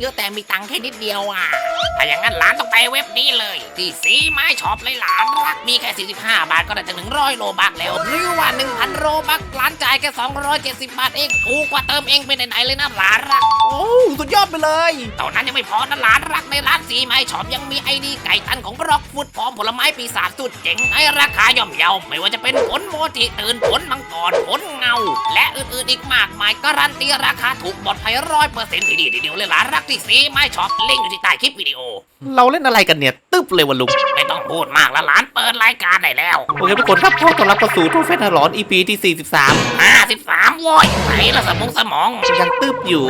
เยอะๆแต่มีตังค์แค่นิดเดียวอะ ถ้าอย่างนั้นหลานต้องไปเว็บนี้เลย ที่สีไม้ช็อปเลยหลานรักมีแค่ 45 บาทก็ได้ถึง100โลบักแล้ว หรือว่า 1,000 โลบักหลานจ่ายแค่ 270 บาทเองถูกกว่าเติมเองไปไหนๆเลยนะหลานรัก โอ้สุดยอดไปเลยเท่านั้นยังไม่พอนะหลานรักในร้านสีไม้ช็อปยังมีไอดีไก่ตันของบล็อกฟุตพร้อมผลไม้ปีศาจสุดเจ๋งในราคาย่อมเยาไม่ว่าจะเป็นผลโมจิตื่นผลมังกรผลเงา และอื่นๆอีกมากมายการันตีราคาถูกปลอดภัยร้อยเปอร์เซ็นต์ทีเดียวทีเดียวเลยหลานรักที่สีไม้ช็อปลิงก์อยู่ที่ใต้คลิปวิดีโอ เราเล่นอะไรกันเนี่ย ตึ๊บเลยวะลุง ไม่ต้องพูดมากแล้วหลานเปิดรายการได้แล้ว โอเคทุกคนครับขอต้อนรับเข้าสู่ทูเฟสฮาร์ลอน EP ที่43 53โว้ยไหนละสมองสมอง ยังตึ๊บอยู่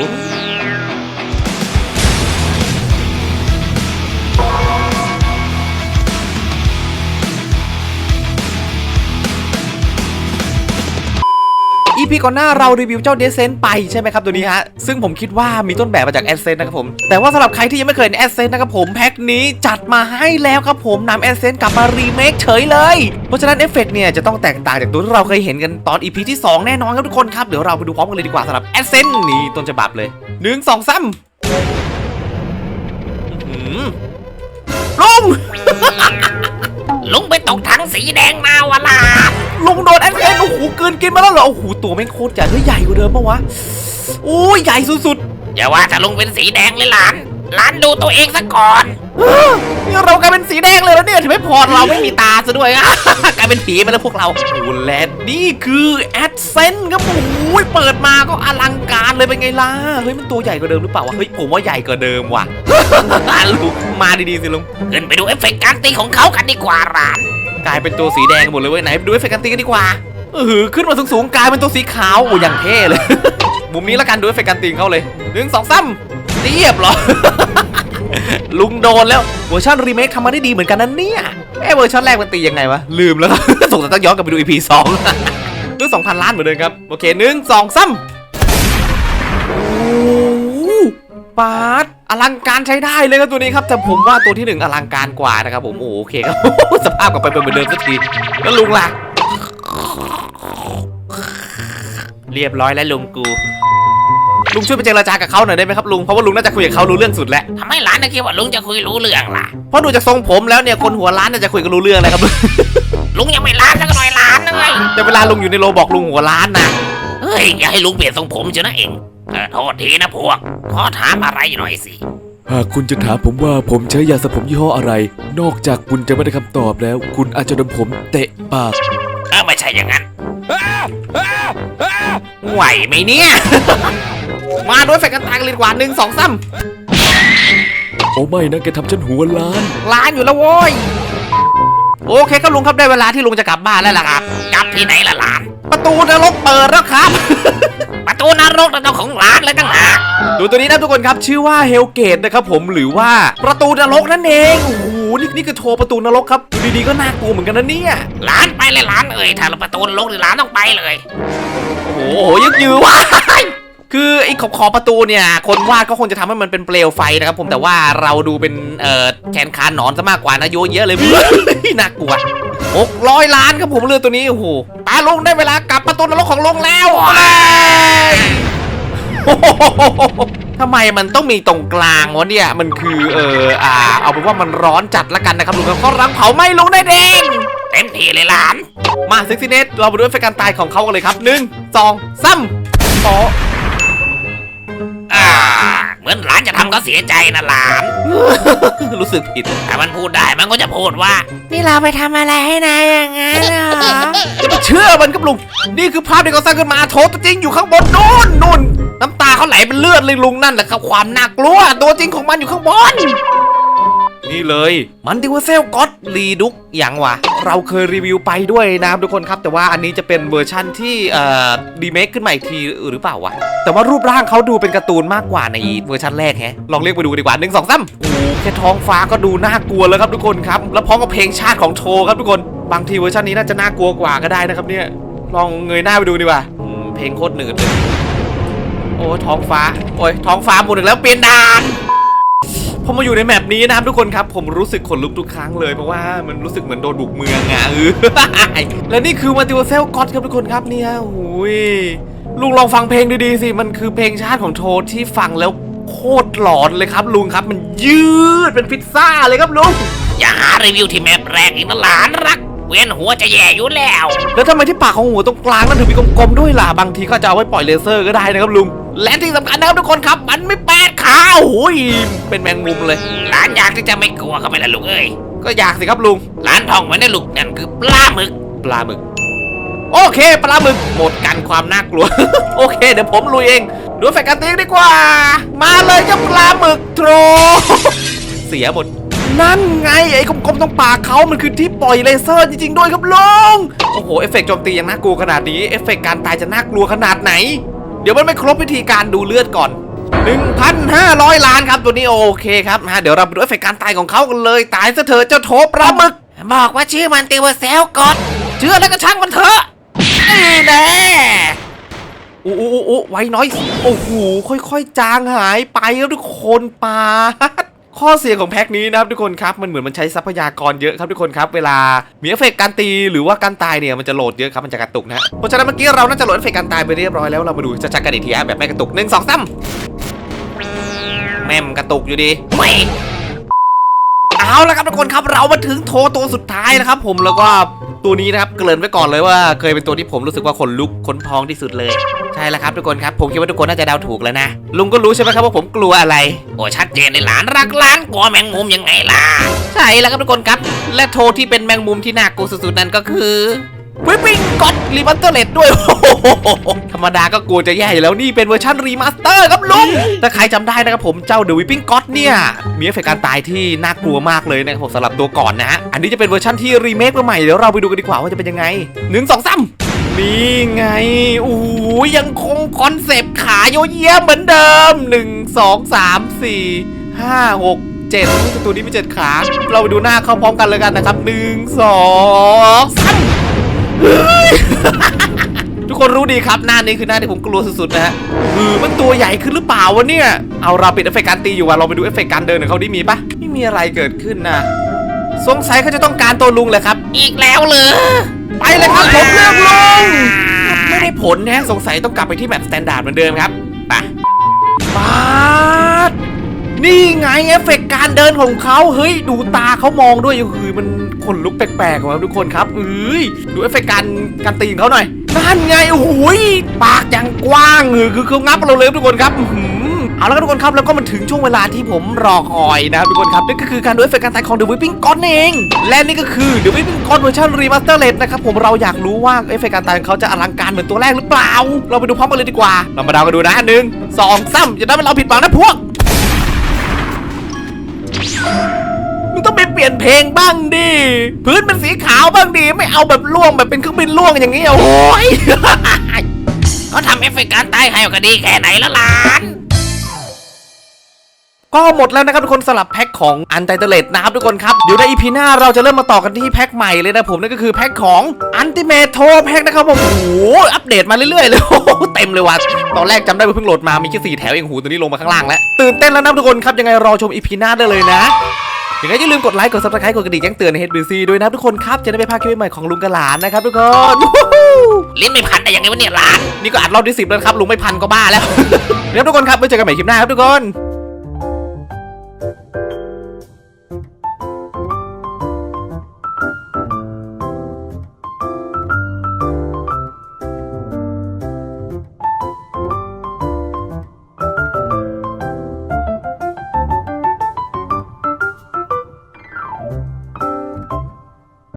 EP ก่อนหน้าเรารีวิวเจ้าเดซเซนไปใช่ไหมครับตัวนี้ฮะ ซึ่งผมคิดว่ามีต้นแบบมาจากแอดเซนนะครับผม แต่ว่าสำหรับใครที่ยังไม่เคยเห็นแอดเซนนะครับผมแพ็คนี้จัดมาให้แล้วครับผมนำแอดเซนกลับมารีเมคเฉยเลย เพราะฉะนั้นเอฟเฟกต์เนี่ยจะต้องแตกต่างจากตัวที่เราเคยเห็นกันตอน EP ที่ 2 แน่นอนครับทุกคนครับ เดี๋ยวเราไปดูพร้อมกันเลยดีกว่าสำหรับแอดเซนนี่ต้นฉบับเลยหนึ่งสองสามอื้อหือลุง ลุงไปตกถังสีแดงมาวะล่ะลุงโดนแอดเซนโอ้โหเกินกินมาแล้วเหรอ โอ้โห ตัวแม่งโคตรใหญ่เฮ้ยใหญ่กว่าเดิมปะวะ โอ้ยใหญ่สุดอย่าว่าแต่ลุงเป็นสีแดงเลยหลานหลานดูตัวเองซะก่อนๆเฮ้ย นี่เรากลายเป็นสีแดงเลยแล้วเนี่ยถึงไม่พอเราไม่มีตาซะด้วยอะกลายเป็นผีไปแล้วพวกเราโอ้โหและนี่คือแอดเซนครับโอ้โหเปิดมาก็อลังการเลยเป็นไงล่ะเฮ้ยมันตัวใหญ่กว่าเดิมหรือเปล่าวะเฮ้ยผมว่าใหญ่กว่าเดิมว่ะลุงมาดีๆสิลุงขึ้นไปดูเอฟเฟกต์การตีของเขากันดีกว่าหลานกลายเป็นตัวสีแดงหมดเลยเว้ยไหนไปดูเอฟเฟกต์การตีกันดีกว่าเออขึ้นมาสูงๆกลายเป็นตัวสีขาวโอ้อย่างเท่เลยมุมนี้ละกันดูเอฟเฟกต์การตีเขาเลยหนึ่งสองสามเรียบเหรอ ลุงโดนแล้วเวอร์ชันรีเมคทำมาได้ดีเหมือนกันนะเนี่ยเอ้เวอร์ชันแรกมันตียังไงวะ ลืมแล้วสงสัยต้องย้อนกลับไปดู EP สองดูสองพันล้านเหมือนเดิมครับ โอเคหนึ่งสองสามโอ้โหปาดอลังการใช้ได้เลยครับตัวนี้ครับ แต่ผมว่าตัวที่หนึ่งอลังการกว่านะครับผมโอ้โอเคครับ สภาพกลับไปเป็นเหมือนเดิมสักทีแล้วลุงล่ะ เรียบร้อยแล้วลุงกู ลุงช่วยไปเจรจากับเขาหน่อยได้ไหมครับลุง เพราะว่าลุงน่าจะคุยกับเขารู้เรื่องสุดแล้วทำไมหลานถึงคิดว่าลุงจะคุยรู้เรื่องล่ะ เพราะดูจากทรงผมแล้วเนี่ยคนหัวล้านน่าจะคุยกันรู้เรื่องเลยครับลุงยังไม่ล้านสักหน่อยล้านเลยแต่เวลาลุงอยู่ในโลบอกลุงหัวล้านนะเฮ้ยอย่าให้ลุงเปลี่ยนทรงผมเชียวนะเองเออโทษทีนะพวกขอถามอะไรหน่อยสิหากคุณจะถามผมว่าผมใช้ยาสระผมยี่ห้ออะไร นอกจากคุณจะไม่ได้คำตอบแล้ว คุณอาจจะโดนผมเตะปาก เออไม่ใช่อย่างนั้นไหวไหมเนี่ย มาด้วยแฟนกันตายกันเลยดีกว่าหนึ่งสองสามโอ้ไม่นะแกทำฉันหัวล้านล้านอยู่แล้วโว้ย โอเคครับลุงครับได้เวลาที่ลุงจะกลับบ้านแล้วล่ะครับกลับที่ไหนล่ะหลาน ประตูนรกเปิดแล้วครับ ประตูนรกนั่นเจ้าของหลานเลยตั้งหากดูตัวนี้นะทุกคนครับชื่อว่าเฮลเกตนะครับผมหรือว่าประตูนรกนั่นเองโอ้โหนี่นี่คือโทรประตูนรกครับดูดีๆก็น่ากลัวเหมือนกันนะเนี่ยหลานไปเลยหลานเอ่ยถ้าเราประตูนรกหรือหลานต้องไปเลย โอ้โหยึกยือว้ายคื อไอ้ขอบขอบประตูเนี่ย คนวาดก็คงจะทำให้มันเป็นเปลวไฟนะครับผมแต่ว่าเราดูเป็นเอ่อแขนขาหนอนซะมากกว่านะโยเยอะเลยน่ากลัวหกร้อยล้านครับผมเรือตัวนี้โอ้โหตาลงได้เวลากลับประตูนรกของลงแล้วเลยโอ้โหทำไมมันต้องมีตรงกลางวะเนี่ยมันคือเอออ่า เอาเป็นว่ามันร้อนจัดละกันนะครับลุงครับก็รังเผาไหม่ลงได้เองเต็มที่เลยหลาน มาซิกซิเนตเราไปดูเอฟเฟกต์การตายของเขากันเลยครับหนึ่งสองสามโอ้ อ่าเหมือนหลานจะทำเขาเสียใจนะหลาน รู้สึกผิด ถ้ามันพูดได้มันก็จะพูดว่า นี่เราไปทำอะไรให้นายอย่างนั้นเหรอจะไปเชื่อมันครับลุง นี่คือภาพที่เขาสร้างขึ้นมาโถตัวจริงอยู่ข้างบนนู่นนู่นน้ำตาเขาไหลเป็นเลือดเลยลุงนั่นแหละครับความน่ากลัว ตัวจริงของมันอยู่ข้างบน นี่เลย มันดิวเซลก็อดรีดุกอย่างวะเราเคยรีวิวไปด้วยนะครับทุกคนครับ แต่ว่าอันนี้จะเป็นเวอร์ชั่นที่เอ่อรีเมคขึ้นมาอีกทีหรือเปล่าวะ แต่ว่ารูปร่างเขาดูเป็นการ์ตูนมากกว่าในเวอร์ชันแรกแฮะลองเรียกไปดูดีกว่าหนึ่งสองสามโอ้แค่ท้องฟ้าก็ดูน่ากลัวแล้วครับทุกคนครับ แล้วพร้อมกับเพลงชาติของโชว์ครับทุกคน บางทีเวอร์ชันนี้น่าจะน่ากลัวกว่าก็ได้นะครับเนี่ย ลองเงยหน้าไปดูดีกว่าเพลงโคตรหนืดเลยโอ้ท้องฟ้า โอ้ยท้องฟ้าหมดอีกแล้วเปลี่ยนด่าน พอมาอยู่ในแมปนี้นะครับทุกคนครับ ผมรู้สึกขนลุกทุกครั้งเลยเพราะว่ามันรู้สึกเหมือนโดนบุกเมืองอะเออและนี่คือมาติวเซลก็อดครับทุกคนครับเนี่ยโอ้ยลุงลองฟังเพลงดีๆสิ มันคือเพลงชาติของโทที่ฟังแล้วโคตรหลอนเลยครับ ลุงครับมันยืดเป็นพิซซ่าเลยครับลุงอย่าหารีวิวที่แมปแรกอีกนะหลานรักเวียนหัวจะแย่อยู่แล้ว แล้วทำไมที่ปากของหัวตรงกลางนั้นถึงมีกลมๆด้วยล่ะบางทีก็จะเอาไว้ปล่อยเลเซอร์ก็ได้นะครับลุงและที่สำคัญนะครับทุกคนครับ มันไม่แปดขาโอ้ยเป็นแมงมุมเลย หลานอยากที่จะไม่กลัวเข้าไปละลูกเอ้ย ก็อยากสิครับลุง หลานทองไว้นะลูกนั่นคือปลาหมึก ปลาหมึก โอเคปลาหมึกหมดกันความน่ากลัว โอเค เดี๋ยวผมลุยเองดูแฟกกันติ้งดีกว่า มาเลยเจ้าปลาหมึกโทร เสียหมดนั่นไงไอ้กลมๆตรงปากเขามันคือที่ปล่อยเลเซอร์จริงๆด้วยครับลุง โอ้โห เอฟเฟกต์โจมตียังน่ากลัวขนาดนี้ เอฟเฟกต์การตายจะน่ากลัวขนาดไหน เดี๋ยวมันไม่ครบวิธีการดูเลือดก่อน 1,500 ล้านครับตัวนี้โอเคครับนะเดี๋ยวเราไปดูเอฟเฟกต์การตายของเขากันเลย ตายซะเถอะเจ้าโถปลาหมึก บอกว่าชื่อมันเตวเซลกดเชื่อแล้วก็ช่างมันเถอะนี่แน่อู้อู้อู้อู้ไว้น้อย โอ้โหค่อยๆ จางหายไปแล้วทุกคนปาข้อเสียของแพ็คนี้นะครับทุกคนครับมันเหมือนมันใช้ทรัพยากรเยอะครับทุกคนครับเวลามีเอฟเฟกต์การตีหรือว่าการตายเนี่ยมันจะโหลดเยอะครับมันจะกระตุกนะเพราะฉะนั้นเมื่อกี้เราน่าจะโหลดเอฟเฟกการตายไปเรียบร้อยแล้วเรามาดูจะจัดกันอีกทีแบบไม่กระตุกหนึ่งสองสาม แม่มกระตุกอยู่ดีไม่เอาละครับทุกคนครับเรามาถึงโทตัวสุดท้ายนะครับ ผมแล้วก็ตัวนี้นะครับเกริ่นไว้ก่อนเลยว่า เคยเป็นตัวที่ผมรู้สึกว่าขนลุกขนพองที่สุดเลย ใช่แล้วครับทุกคนครับ ผมคิดว่าทุกคนน่าจะเดาถูกแล้วนะลุงก็รู้ใช่ไหมครับว่าผมกลัวอะไรโอ้ชัดเจนเลยหลานรักหลานกลัวแมงมุมยังไงล่ะใช่แล้วครับทุกคนครับ และโทที่เป็นแมงมุมที่น่ากลัวสุดๆนั่นก็คือ วิปปิ้งก็อดรีมาสเตอร์เลดด้วยโอ้โหธรรมดาก็กลัวจะแย่อยู่แล้วนี่เป็นเวอร์ชันรีมาสเตอร์ครับลุงถ้าใครจำได้นะครับผมเจ้า The Whipping God เนี่ยมีเอฟเฟกต์การตายที่น่ากลัวมากเลยนะครับผมสำหรับตัวก่อนนะฮะอันนี้จะเป็นเวอร์ชันที่รีเมคมาใหม่เดี๋ยวเราไปดูกันดีกว่าว่าจะเป็นยังไงหนึ่งสองสามนี่ไงโอ้โหยังคงคอนเซปต์ขาโยเยี่ยมเหมือนเดิมหนึ่งสองสามสี่ห้าหกเจ็ดตัวนี้มีเจ็ดขา เราไปดูหน้าเขาพร้อมกันเลยกันนะครับหนึ่งสองสาม ทุกคนรู้ดีครับหน้านี้คือหน้าที่ผมกลัวสุดๆนะฮะคือมันตัวใหญ่ขึ้นหรือเปล่าวะเนี่ย เอาเราปิดเอฟเฟกต์การตีอยู่ว่ะเราไปดูเอฟเฟกต์การเดินของเขาดิมีปะไม่มีอะไรเกิดขึ้นนะสงสัยเขาจะต้องการตัวลุงเลยครับ อีกแล้วเหรอไปเลยครับผมเลือกลุงไม่ได้ผลนะสงสัยต้องกลับไปที่แบบสแตนดาร์ดเหมือนเดิมครับไปปาดนี่ไงเอฟเฟกต์การเดินของเขาเฮ้ยดูตาเขามองด้วยคือมัน ขนลุกแปลกๆว่ะทุกคนครับเอ้ยดูเอฟเฟกต์การการตีของเขาหน่อยนั่นไงโอ้โหยปากอย่างกว้างเออคือเขางับเราเลยทุกคนครับอือเอาละครับทุกคนครับแล้วก็มันถึงช่วงเวลาที่ผมรอคอยนะครับทุกคนครับนั่นก็คือการดูเอฟเฟกต์การตายของ The Whipping God เอง และนี่ก็คือ The Whipping God เวอร์ชันรีมาสเตอร์เลดนะครับผมเราอยากรู้ว่าเอฟเฟกต์การตายของเขาจะอลังการเหมือนตัวแรกหรือเปล่า เราไปดูพร้อมกันเลยดีกว่า เรามาดากันดูนะหนึ่งสองสามอย่าได้เป็นเราผิดหวังนะพวก ลี่ยนเพลงบ้างดิ พื้นเป็นสีขาวบ้างดิ ไม่เอาแบบล่วงแบบเป็นเครื่องบินล่วงอย่างนี้อะโอ้ยเขาทำเอฟเฟกต์การตายให้ก็ดีแค่ไหนละหลานก็หมดแล้วนะครับทุกคนสลับแพ็คของอันไตเตเลตนะครับทุกคนครับ เดี๋ยวในอีพีหน้าเราจะเริ่มมาต่อกันที่แพ็คใหม่เลยนะผมนั่นก็คือแพ็คของอันติเมโทแพ็คนะครับผมโอ้โหอัปเดตมาเรื่อยๆเลยโอ้โหเต็มเลยว่ะตอนแรกจำได้ว่าเพิ่งโหลดมามีแค่สี่แถวเองหูตัวนี้ลงมาข้างล่างแล้ว ตื่นเต้นแล้วนะทุกคนครับยังไงรอชมอีพีหน้าได้เลยนะ ยังไงอย่าลืมกดไลค์กดซับสไครต์กดกระดิ่งแจ้งเตือนใน HBC ด้วยนะครับทุกคนครับจะได้ไม่พลาดคลิปใหม่ของลุงกระหลานนะครับทุกคนลิ้นไม่พันได้ยังไงวะเนี่ยหลาน นี่ก็อัดรอบที่สิบแล้วนะครับลุงไม่พันก็บ้าแล้วเดี๋ยวทุกคนครับไว้เจอกันใหม่คลิปหน้าครับทุกคน